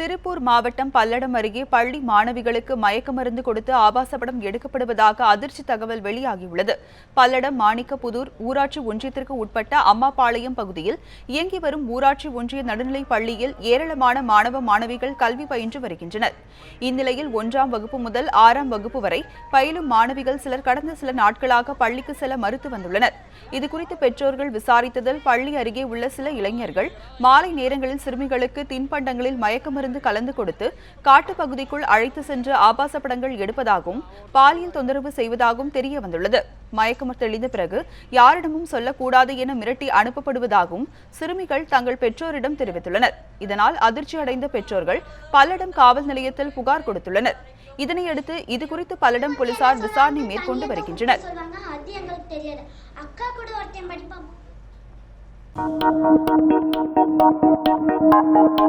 திருப்பூர் மாவட்டம் பல்லடம் அருகே பள்ளி மாணவிகளுக்கு மயக்க மருந்து கொடுத்து ஆபாச படம் எடுக்கப்படுவதாக அதிர்ச்சி தகவல் வெளியாகியுள்ளது. பல்லடம் மாணிக்கப்புதூர் ஊராட்சி ஒன்றியத்திற்கு உட்பட்ட அம்மாபாளையம் பகுதியில் இயங்கி வரும் ஊராட்சி ஒன்றிய நடுநிலைப் பள்ளியில் ஏராளமான மாணவ மாணவிகள் கல்வி பயின்று வருகின்றனர். இந்நிலையில் ஒன்றாம் வகுப்பு முதல் ஆறாம் வகுப்பு வரை பயிலும் மாணவிகள் சிலர் கடந்த சில நாட்களாக பள்ளிக்கு செல்ல மறுத்து வந்துள்ளனர். இதுகுறித்து பெற்றோர்கள் விசாரித்ததில் பள்ளி அருகே உள்ள சில இளைஞர்கள் மாலை நேரங்களில் சிறுமிகளுக்கு தின்பண்டங்களில் மயக்க மருந்து கலந்து கொடுத்து காட்டுப் பகுதிக்குள் அழைத்து சென்று ஆபாச படங்கள் எடுப்பதாகவும் பாலியல் தொந்தரவு செய்வதாகவும் தெரிய வந்துள்ளது மயக்கமர் தெளிந்த பிறகு யாரிடமும் சொல்லக்கூடாது என மிரட்டி அனுப்பப்படுவதாகவும் சிறுமிகள் தங்கள் பெற்றோரிடம் தெரிவித்துள்ளனர். இதனால் அதிர்ச்சி அடைந்த பெற்றோர்கள் பல்லடம் காவல் நிலையத்தில் புகார் கொடுத்துள்ளனர். இதனையடுத்து இதுகுறித்து பல்லடம் போலீசார் விசாரணை மேற்கொண்டு வருகின்றனர். சொல்லுவாங்க அது Música